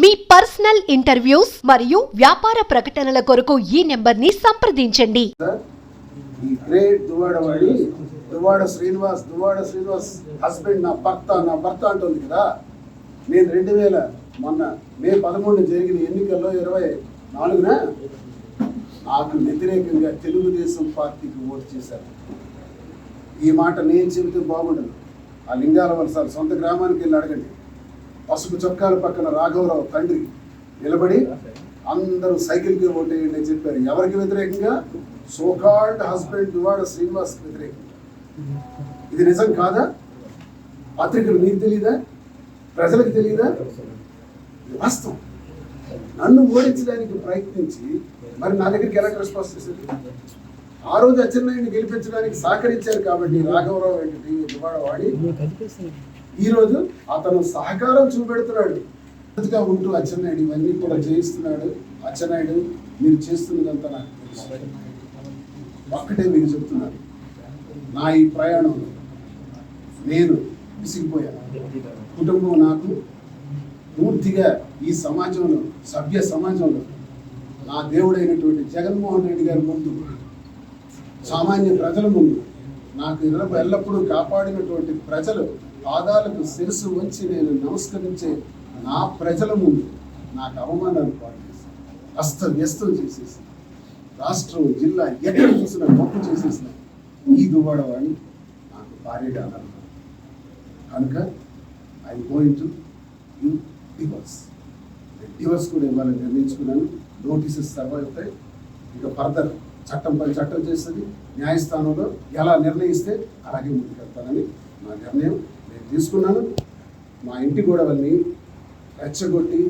మీ personal interviews మరియు వ్యాపార ప్రకటనల కొరకు ఈ నెంబర్ని సంప్రదించండి. ఈ గ్రేట్ దువాడవాడి దువాడ శ్రీనివాస్ దువాడ శ్రీనివాస్ హస్బెండ్ నా భర్త నా భర్త అంటుంది కదా. నేను రెండు వేల మొన్న మే పదమూడు జరిగిన ఎన్నికల్లో ఇరవై నాలుగున నాకు వ్యతిరేకంగా తెలుగుదేశం పార్టీకి ఓటు చేశారు. ఈ మాట నేను చెబితే బాగుండదు. ఆ లింగాల వలసాలు సొంత గ్రామానికి వెళ్ళి అడగండి. పసుపు చొక్కాల పక్కన రాఘవరావు తండ్రి నిలబడి అందరూ సైకిల్కి ఓటేయండి అని చెప్పారు. ఎవరికి వ్యతిరేకంగా? సోకాల్డ్ హస్బెండ్ దువాడ శ్రీనివాస్ వ్యతిరేకంగా. ఇది నిజం కాదా? పత్రికలు మీకు తెలియదా ప్రజలకు తెలియదా వాస్తవం. నన్ను ఓడించడానికి ప్రయత్నించి మరి నా దగ్గరికి ఎలా రెస్పాన్స్ చేశారు? ఆ రోజు అచ్చెన్నాయుడిని గెలిపించడానికి సహకరించారు కాబట్టి రాఘవరావు ఏంటి దువాడ వాడి ఈరోజు అతను సహకారం చూపెడుతున్నాడు. గా ఉంటూ అచ్చెన్నాయుడు ఇవన్నీ కూడా చేయిస్తున్నాడు అచ్చెన్నాయుడు మీరు చేస్తున్నదంతా నాకు తెలుసు. ఒక్కటే మీకు చెప్తున్నాను నా ఈ ప్రయాణంలో నేను విసిగిపోయాను. కుటుంబం నాకు పూర్తిగా ఈ సమాజంలో సభ్య సమాజంలో నా దేవుడైనటువంటి జగన్మోహన్ రెడ్డి గారి ముందు సామాన్య ప్రజల ముందు నాకు ఎల్ల- ఎల్లప్పుడూ కాపాడినటువంటి ప్రజలు పాదాలకు శిరసు వంచి నేను నమస్కరించే నా ప్రజల ముందు నాకు అవమానాలు పాటు చేశారు అస్తవ్యస్తం చేసేసి రాష్ట్రం జిల్లా ఎక్కడ చూసినా గొప్ప చేసేసిన ఈ దువ్వాడవాణి నాకు భారీగా అన్నారు కనుక I going to you divorce divorce కూడా ఇవ్వాలని నిర్ణయించుకున్నాను. నోటీసెస్ సర్వ్ అవుతాయి ఇక ఫర్దర్ చట్టం పని చట్టం చేస్తుంది. న్యాయస్థానంలో ఎలా నిర్ణయిస్తే అలాగే ముందుకెళ్తానని నా నిర్ణయం నేను తీసుకున్నాను. మా ఇంటి గొడవల్ని రెచ్చగొట్టి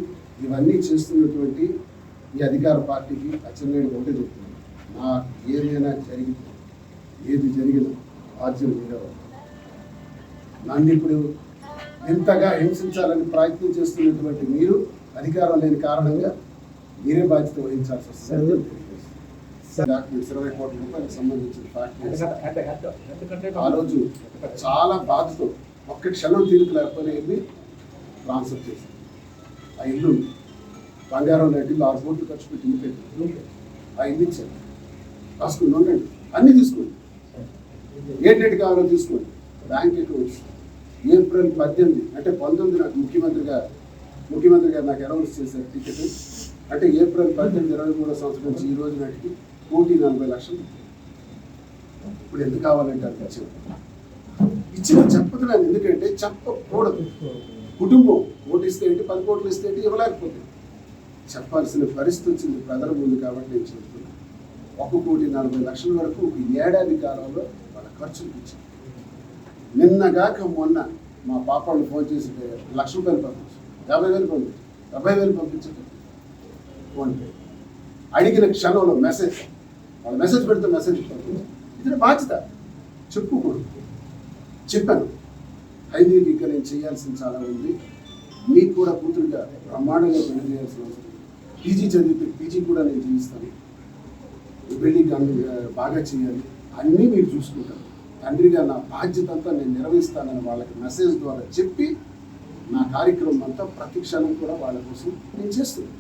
ఇవన్నీ చేస్తున్నటువంటి ఈ అధికార పార్టీకి అచ్చెన్నాయుడు ఒకటే చెప్తున్నాను నా ఏమైనా జరిగితే ఏది జరిగినా బాధ్యత మీరే అవుతారు. నన్ను ఇప్పుడు ఇంతగా హింసించాలని ప్రయత్నం చేస్తున్నటువంటి మీరు అధికారం లేని కారణంగా మీరే బాధ్యత వహించాల్సి వస్తుంది డాక్యుమెంట్స్ ఇరవై కోట్ల రూపాయలకు సంబంధించిన ఫ్యాక్టరీస్ ఆ రోజు చాలా బాధతో ఒక్క క్షణం తీరిక లేకపోతే వెళ్ళి ట్రాన్స్ఫర్ చేశాను ఆ ఇల్లు బంగారం లాంటి ఆరు కోట్లు ఖర్చు పెట్టి ఇల్లు ఆ ఇల్లు ఇచ్చాను రాసుకుని ఉండండి అన్నీ తీసుకోండి. ఏంటంటే కావాలో తీసుకోండి. బ్యాంక్ అకౌంట్స్ ఏప్రిల్ పద్దెనిమిది. అంటే పంతొమ్మిది నాకు ముఖ్యమంత్రిగా ముఖ్యమంత్రి గారు నాకు అనౌన్స్ చేశారు టికెట్ అంటే ఏప్రిల్ పద్దెనిమిది ఇరవై మూడో సంవత్సరం నుంచి ఈ రోజు నాటికి కోటి నలభై లక్షలు. ఇప్పుడు ఎందుకు కావాలంటే అది ఇచ్చిన చెప్పతున్నాను ఎందుకంటే చెప్పకూడదు కుటుంబం ఓటు ఇస్తే ఏంటి? పది కోట్లు ఇస్తే ఏంటి? ఇవ్వలేకపోతే. చెప్పాల్సిన పరిస్థితి వచ్చింది. ప్రజల ముందు కాబట్టి నేను చెప్తున్నాను ఒక కోటి నలభై లక్షల వరకు ఒక ఏడాది కాలంలో వాళ్ళ ఖర్చులు ఇచ్చింది నిన్నగాక మొన్న మా పాపాళ్ళు ఫోన్ చేసి లక్ష రూపాయలు పంపించు యాభై వేలు పంపించు డెబ్బై వేలు పంపించండి ఫోన్పే అడిగిన క్షణంలో మెసేజ్ వాళ్ళు మెసేజ్ పెడితే మెసేజ్ పంపించు ఇది బాధ్యత. చెప్పుకోడు చెప్పాను. ఐదుకి ఇంకా నేను చేయాల్సింది చాలా ఉంది. మీకు కూడా కూతురుగా బ్రహ్మాండంగా పెళ్ళి చేయాల్సిన అవసరం పీజీ చదివితే పీజీ కూడా నేను చేయిస్తాను. పెళ్ళి బాగా చేయాలి. అన్నీ మీరు చూసుకుంటారు. తండ్రిగా నా బాధ్యత అంతా నేను నిర్వహిస్తానని వాళ్ళకి మెసేజ్ ద్వారా చెప్పి నా కార్యక్రమం అంతా ప్రతి క్షణం కూడా వాళ్ళ కోసం నేను చేస్తున్నాను.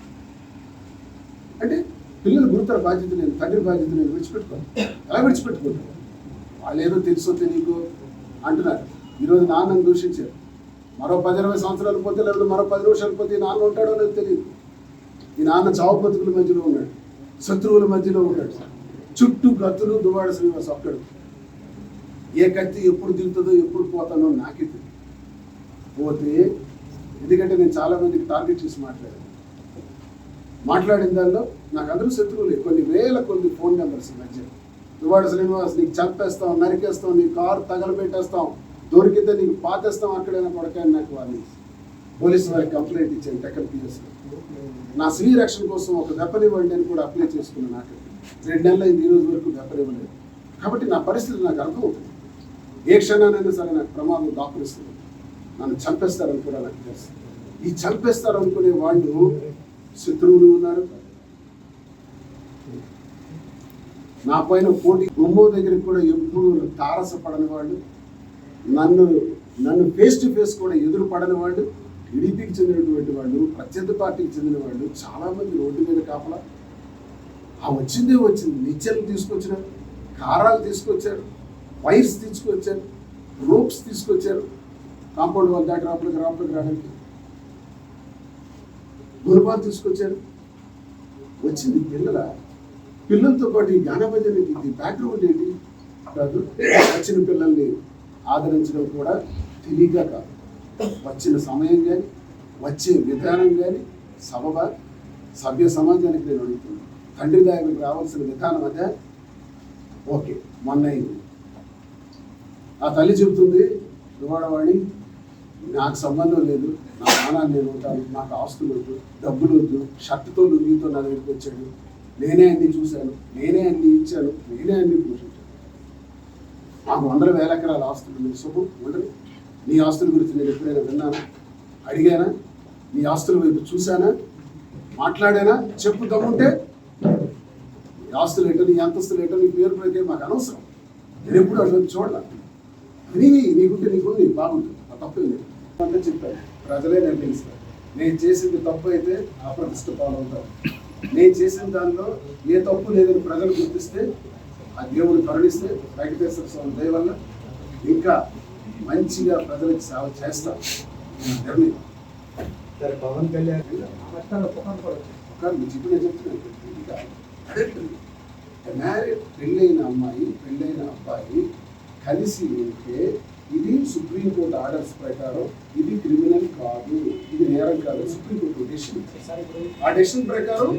అంటే పిల్లల గురుతర బాధ్యత నేను తండ్రి బాధ్యత నేను విడిచిపెట్టుకోను ఎలా విడిచిపెట్టుకుంటాను వాళ్ళు ఏదో తెలుసో తెలియకో అంటున్నారు. ఈరోజు నాన్నను దూషించారు. మరో పది ఇరవై సంవత్సరాలు పోతే లేకపోతే మరో పది నిమిషాలు పోతే ఈ నాన్న ఉంటాడో నాకు తెలియదు ఈ నాన్న చావు బతుకుల మధ్యలో ఉన్నాడు. శత్రువుల మధ్యలో ఉన్నాడు. చుట్టూ కత్తులు దువాడ శ్రీనివాస్ ఒక్కడు. ఏ కత్తి ఎప్పుడు దిగుతుందో ఎప్పుడు పోతానో నాకే తెలియదు పోతే ఎందుకంటే నేను చాలా మందికి టార్గెట్ చేసి మాట్లాడాను. మాట్లాడిన దానిలో నాకు అందరూ శత్రువులే కొన్ని వేల కొన్ని ఫోన్ నెంబర్స్ మధ్య. దువాడ శ్రీనివాస్ నీకు చంపేస్తాం నరికేస్తాం నీ కారు తగలబెట్టేస్తాం దొరికితే నీకు పాతేస్తాం అక్కడైనా కొడకాయని నాకు వారిని పోలీసు వారికి కంప్లైంట్ ఇచ్చాను టెక్కల్ పిఎస్ నా స్వీ రక్షణ కోసం ఒక వెపన్ అని కూడా అప్లై చేసుకున్నాను నాకు. రెండు నెలలు అయింది ఈ రోజు వరకు వెపన్ కాబట్టి నా పరిస్థితి నాకు అర్థమవుతుంది. ఏ క్షణానైనా సరే నాకు ప్రమాదం దాపురిస్తుంది. నన్ను చంపేస్తారని కూడా నాకు తెలుసు. ఈ చంపేస్తారనుకునే వాళ్ళు శత్రువులు ఉన్నారు. నా పైన పోటీ గుమ్మో దగ్గరికి కూడా ఎప్పుడు తారసపడని వాళ్ళు నన్ను నన్ను ఫేస్ టు ఫేస్ కూడా ఎదురు పడని వాళ్ళు టీడీపీకి చెందినటువంటి వాళ్ళు ప్రత్యర్థి పార్టీకి చెందిన వాళ్ళు చాలామంది రోడ్డు మీద కాపలా. ఆ వచ్చిందే వచ్చింది. నిత్యాలు తీసుకొచ్చినారు కారాలు తీసుకొచ్చారు వైర్స్ తీసుకొచ్చారు రోప్స్ తీసుకొచ్చారు. కాంపౌండ్ వాళ్ళు దాటి రాపలికి రాపలికి రావడానికి గురుబాల్ తీసుకొచ్చారు. వచ్చింది పిల్లల పిల్లలతో పాటు ఈ జ్ఞానభజనకి ఇది బ్యాక్గ్రౌండ్ ఏంటి? కాదు వచ్చిన పిల్లల్ని ఆదరించడం కూడా తెలియక కాదు. వచ్చిన సమయం కానీ వచ్చే విధానం కానీ సభ సభ్య సమాజానికి నేను అడుగుతున్నాను. తండ్రి దానికి రావాల్సిన విధానం అదే. ఓకే మొన్న అయింది. ఆ తల్లి చెబుతుంది దువాడవాణి నాకు సంబంధం లేదు నా ప్రాణాలు నేను ఉంటాను నాకు ఆస్తులు వద్దు డబ్బులు వద్దు షర్టుతో లుంగితో నా దగ్గరికి వచ్చాడు నేనే అన్ని చూశాను నేనే అన్ని ఇచ్చాను నేనే అన్ని పోషించాను. నాకు వందల వేల ఎకరాల ఆస్తులు నేను శుభం ఉండదు నీ ఆస్తుల గురించి నేను ఎప్పుడైనా విన్నానా? అడిగానా? నీ ఆస్తుల వైపు చూశానా? మాట్లాడానా? చెప్పు దమ్ముంటే. నీ ఆస్తులు ఏంటో నీ అంతస్తులు ఏంటో నీ పేరు ప్రతి మాకు అనవసరం. నేను ఎప్పుడు అటువంటి చూడాలి నీవి నీకుంటే నీకుంది బాగుంటుంది. ఆ తప్పేం లేదు. అంతా చెప్పాను ప్రజలే నిర్ణయిస్తారు. నేను చేసింది తప్పు అయితే అప్రతిష్ట పాలవుతారు. నేను చేసిన దానిలో ఏ తప్పు లేదని ప్రజలు గుర్తిస్తే ఆ దేవుడు కరుణిస్తే వెంకటేశ్వర స్వామి దయ వల్ల ఇంకా మంచిగా ప్రజలకు సేవ నిర్ణయం. సరే పవన్ కళ్యాణ్ చెప్పిన చెప్తున్నాను. అదే. మ్యారేడ్ పెళ్ళైన అమ్మాయి పెళ్ళైన అబ్బాయి కలిసి ఉంటే ఇది సుప్రీంకోర్టు ఆర్డర్స్ ప్రకారం ఇది క్రిమినల్ కాదు. ఇది నేరం కాదు. సుప్రీంకోర్టు డెసిషన్ ఆ డెసిషన్ ప్రకారం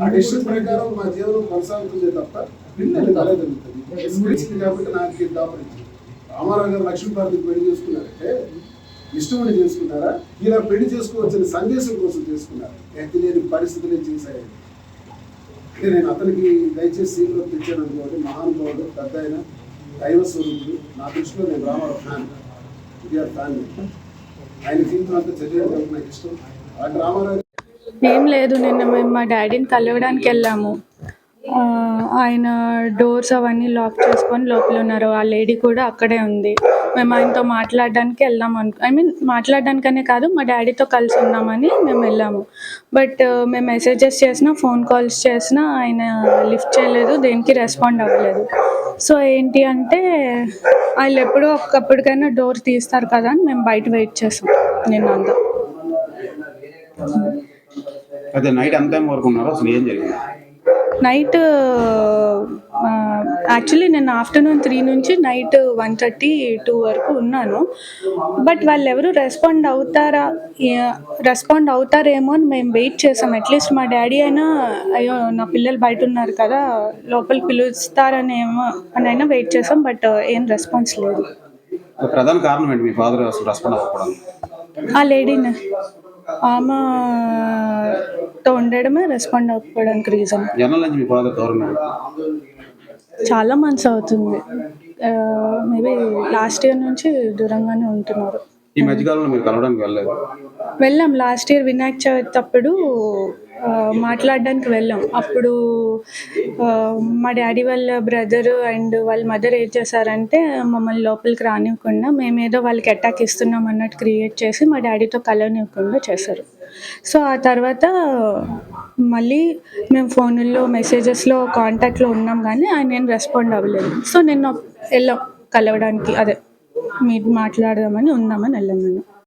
ఆ డెసిషన్ ప్రకారం మా జీవనం కొనసాగుతుంది తప్ప కలగలుగుతుంది ఇచ్చింది కాబట్టి నాకు ఇది దాపరించింది. రామారావు గారు లక్ష్మీపార్వతికి పెళ్ళి చేసుకున్నారంటే ఇష్టమని చేసుకున్నారా? ఇలా పెళ్ళి చేసుకోవచ్చని సందేశం కోసం చేసుకున్నారు? ఎత్తి లేని పరిస్థితులే చేశాయి అంటే నేను అతనికి దయచేసి సీట్లో తెచ్చాను అనుకోండి మహానుభావుడు పెద్ద ఆయన. దైవ స్వరూపుడు. నా దృష్టిలో నేను రామారావు ఫ్యాన్. India fan. ఆయన జీవితం అంతా చదివేందుకు నాకు ఇష్టం. అలాంటి రామారావు ఏం లేదు నిన్న మేము మా డాడీని కలవడానికి వెళ్ళాము. ఆయన డోర్స్ అవన్నీ లాక్ చేసుకొని లోపల ఉన్నారు. ఆ లేడీ కూడా అక్కడే ఉంది. మేము ఆయనతో మాట్లాడడానికి వెళ్దాం అను ఐ మీన్ మాట్లాడడానికనే కాదు మా డాడీతో కలిసి ఉన్నామని మేము వెళ్ళాము. బట్ మేము మెసేజెస్ చేసినా ఫోన్ కాల్స్ చేసినా ఆయన లిఫ్ట్ చేయలేదు దేనికి రెస్పాండ్ అవ్వలేదు. సో ఏంటి అంటే వాళ్ళు ఎప్పుడో ఒక్కప్పటికైనా డోర్ తీస్తారు కదా అని మేము బయట వెయిట్ చేసాం. నిన్నంతా అదే నైట్ ఎంత టైం వరకు ఉన్నారో? అసలు ఏం జరిగింది? నైట్ యాక్చువల్లీ నేను ఆఫ్టర్నూన్ త్రీ నుంచి నైట్ వన్ థర్టీ టూ వరకు ఉన్నాను. బట్ వాళ్ళు ఎవరు రెస్పాండ్ అవుతారా రెస్పాండ్ అవుతారేమో అని మేము వెయిట్ చేసాం. అట్లీస్ట్ మా డాడీ అయినా అయ్యో నా పిల్లలు బయట ఉన్నారు కదా లోపలికి పిలుస్తారనేమో అని అయినా వెయిట్ చేసాం బట్ ఏం రెస్పాన్స్ లేదు. ప్రధాన కారణం ఏంటి? మీ ఫాదర్ అసలు రెస్పాండ్ అవ్వకపోవడానికి ఆ లేడీని. ఆమెతో ఉండడమే రెస్పాండ్ అవ్వడానికి రీజన్ నుంచి మీ చాలా మంత్స్ అవుతుంది. మేబీ లాస్ట్ ఇయర్ నుంచి దూరంగానే ఉంటున్నారు. ఈ మధ్యకాలంలో మీరు కలవడానికి వెళ్ళలేదు. వెళ్ళాం. లాస్ట్ ఇయర్ వినాయక చవితి అప్పుడు మాట్లాడడానికి వెళ్ళాం. అప్పుడు మా డాడీ వాళ్ళ బ్రదర్ అండ్ వాళ్ళ మదర్ ఏం చేశారంటే మమ్మల్ని లోపలికి రానివ్వకుండా మేమేదో వాళ్ళకి అటాక్ ఇస్తున్నాం అన్నట్టు క్రియేట్ చేసి మా డాడీతో కలవనివ్వకుండా చేశారు. సో ఆ తర్వాత మళ్ళీ మేము ఫోన్లో మెసేజెస్లో కాంటాక్ట్లో ఉన్నాం కానీ ఆయన ఏం రెస్పాండ్ అవ్వలేదు. సో నేను వెళ్ళాం కలవడానికి. అదే మీరు మాట్లాడదామని ఉందామని వెళ్ళాం నేను